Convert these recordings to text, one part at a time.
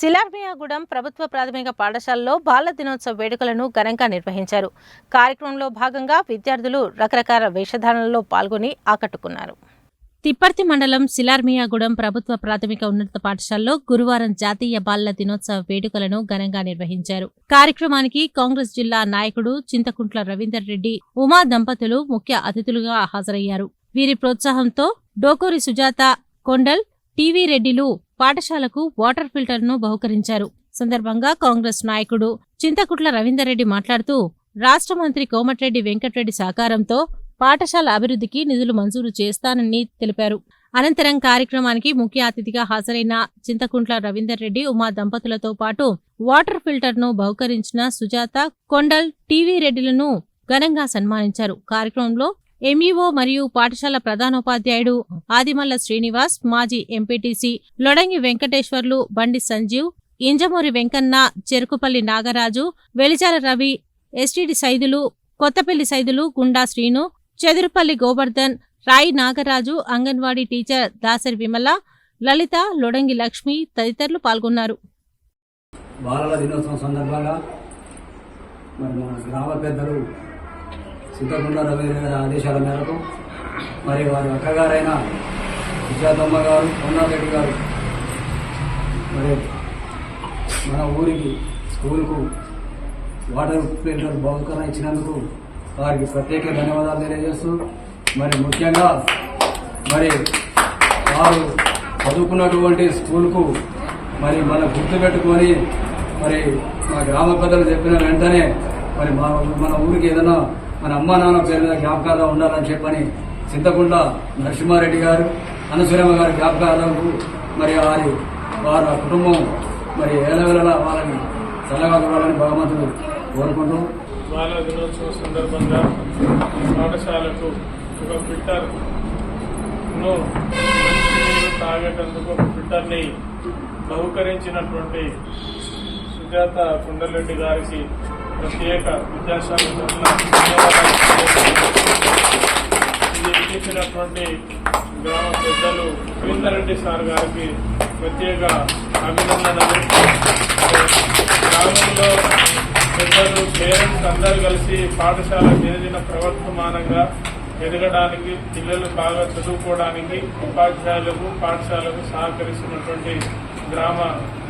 శిలార్మియాగూడెం ప్రభుత్వ ప్రాథమిక పాఠశాలలో బాల దినోత్సవ వేడుకలను ఘనంగా నిర్వహించారు. కార్యక్రమంలో భాగంగా విద్యార్థులు రకరకాల వేషధారణలో పాల్గొని ఆకట్టుకున్నారు. తిప్పర్తి మండలం శిలార్మియాగూడెం ప్రభుత్వ ప్రాథమిక ఉన్నత పాఠశాలలో గురువారం జాతీయ బాలల దినోత్సవ వేడుకలను ఘనంగా నిర్వహించారు. కార్యక్రమానికి కాంగ్రెస్ జిల్లా నాయకుడు చింతకుంట్ల రవీందర్ రెడ్డి ఉమా దంపతులు ముఖ్య అతిథులుగా హాజరయ్యారు. వీరి ప్రోత్సాహంతో డోకూరి సుజాత కొండల్ టీవీ రెడ్డిలు పాఠశాలకు వాటర్ ఫిల్టర్ను బహుకరించారు. సందర్భంగా కాంగ్రెస్ నాయకుడు చింతకుట్ల రవీందర్ రెడ్డి మాట్లాడుతూ రాష్ట్ర మంత్రి కోమటిరెడ్డి వెంకటరెడ్డి సహకారంతో పాఠశాల అభివృద్ధికి నిధులు మంజూరు చేస్తానని తెలిపారు. అనంతరం కార్యక్రమానికి ముఖ్య అతిథిగా హాజరైన చింతకుంట్ల రవీందర్ రెడ్డి ఉమా దంపతులతో పాటు వాటర్ ఫిల్టర్ను బహుకరించిన సుజాత కొండల్ టీవీ రెడ్డిలను ఘనంగా సన్మానించారు. కార్యక్రమంలో ఎంఈఓ మరియు పాఠశాల ప్రధానోపాధ్యాయుడు ఆదిమల్ల శ్రీనివాస్ మాజీ MPTC Lodangi Venkateswarlu Bandi Sanjeev Injamuri Venkanna Cherukupalli Nagaraju Velichala Ravi STD Saidulu Kothapalli Saidulu Gunda Srinu Chedurupalli Govardhan Rayi Nagaraju anganwadi teacher Dasari Vimala Lalitha Lodangi Lakshmi తదితరులు పాల్గొన్నారు. బాలల దినోత్సవం సందర్భంగా మరి మన గ్రామ పెద్దలు సిద్ధగుండ రవీంద్ర ఆదేశాల మేరకు మరి వారి అక్కగారైన విజయాదమ్మ గారు రెడ్డి గారు మరి మన ఊరికి స్కూల్కు వాటర్ ఫిల్టర్ బహుకరణ ఇచ్చినందుకు వారికి ప్రత్యేక ధన్యవాదాలు తెలియజేస్తూ మరి ముఖ్యంగా మరి వారు చదువుకున్నటువంటి స్కూల్కు మరి మన గుర్తు పెట్టుకొని మరి మా గ్రామ పెద్దలు చెప్పిన వెంటనే మరి మా మన ఊరికి ఏదైనా మన అమ్మా నాన్న పేరు మీద జ్ఞాపకాలు ఉండాలని చెప్పని చింతకుండ నరసింహారెడ్డి గారు అనసూరమ్మ గారి జ్ఞాపకాలకు మరి వారి వారి కుటుంబం మరి ఏలవేళలా వాళ్ళని చల్లగా చూడాలని భగవంతుడు కోరుకుంటూ బాల దినోత్సవం సందర్భంగా పాఠశాలకు ఒక ఫిల్టర్ తాగేటందుకు ఒక ఫిల్టర్ని బహుకరించినటువంటి సుజాత కుండలరెడ్డి గారికి ప్రత్యేక విద్యాశాఖ తరఫున గ్రామ పెద్దలు రవీందరెడ్డి సార్ గారికి ప్రత్యేక అభినందనలు. గ్రామంలో పెద్దలు పేరెంట్స్ అందరూ కలిసి పాఠశాల దినదిన ప్రవర్తమానంగా ఎదగడానికి పిల్లలు బాగా చదువుకోవడానికి ఉపాధ్యాయులకు పాఠశాలకు సహకరిస్తున్నటువంటి గ్రామ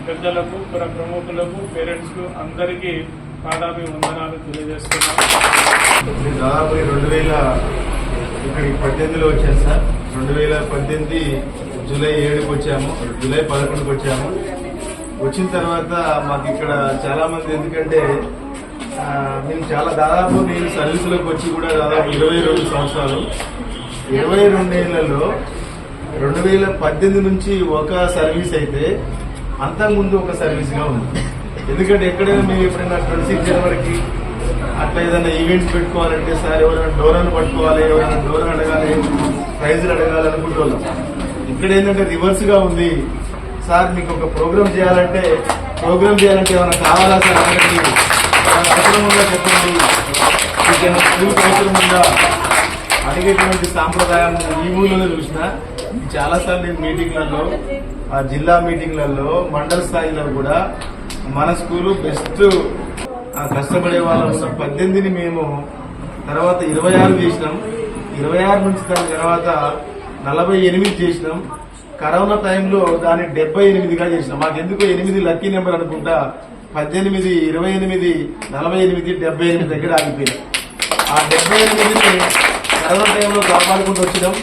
పెద్దలకు పుర ప్రముఖులకు పేరెంట్స్ అందరికీ పాదాభి వందనాలు తెలియజేస్తున్నాను. దాదాపు రెండు వేల ఇక్కడికి పద్దెనిమిదిలో వచ్చాను సార్. రెండు వేల పద్దెనిమిది జూలై ఏడుకి వచ్చాము. జూలై పదకొండుకి వచ్చాము. వచ్చిన తర్వాత మాకు ఇక్కడ చాలా మంది ఎందుకంటే మేము చాలా దాదాపు నేను సర్వీసులోకి వచ్చి కూడా దాదాపు ఇరవై రెండు సంవత్సరాలు. ఇరవై రెండేళ్ళలో రెండు వేల పద్దెనిమిది నుంచి ఒక సర్వీస్ అయితే అంతకుముందు ఒక సర్వీస్గా ఉంది. ఎందుకంటే ఎక్కడైనా మేము ఎప్పుడైనా ట్వంటీ సిక్స్ జనవరికి అట్లా ఏదైనా ఈవెంట్స్ పెట్టుకోవాలంటే సార్ ఎవరైనా డోరాలు పట్టుకోవాలి ఎవరైనా డోరా అడగాలి ప్రైజులు అడగాలి అనుకుంటున్నాం. ఇక్కడ ఏంటంటే రివర్స్గా ఉంది. సార్ మీకు ఒక ప్రోగ్రామ్ చేయాలంటే ప్రోగ్రామ్ చేయాలంటే ఏమైనా కావాలా సార్? అడగండి ఏమైనా చెప్పండి. మీకు ఏమైనా స్కూల్కి అవసరం అడిగేటువంటి సాంప్రదాయం ఈ ఊళ్ళోనే చూసిన చాలా సార్లు నేను మీటింగ్లలో ఆ జిల్లా మీటింగ్లలో మండల స్థాయిలో కూడా మన స్కూలు బెస్ట్. కష్టపడే వాళ్ళం. ఉన్న పద్దెనిమిదిని మేము తర్వాత ఇరవై ఆరు చేసినాం. ఇరవై ఆరు నుంచి దాని తర్వాత నలభై ఎనిమిది చేసినాం. కరోనా టైంలో దాన్ని డెబ్బై ఎనిమిదిగా చేసినాం. మాకు ఎందుకు ఎనిమిది లక్కీ నెంబర్ అనుకుంటా? పద్దెనిమిది ఇరవై ఎనిమిది నలభై ఎనిమిది డెబ్బై ఎనిమిది దగ్గర ఆగిపోయినాం. ఆ డెబ్బై ఎనిమిదిని కరోనా టైంలో కాపాడుకుంటూ వచ్చినాం.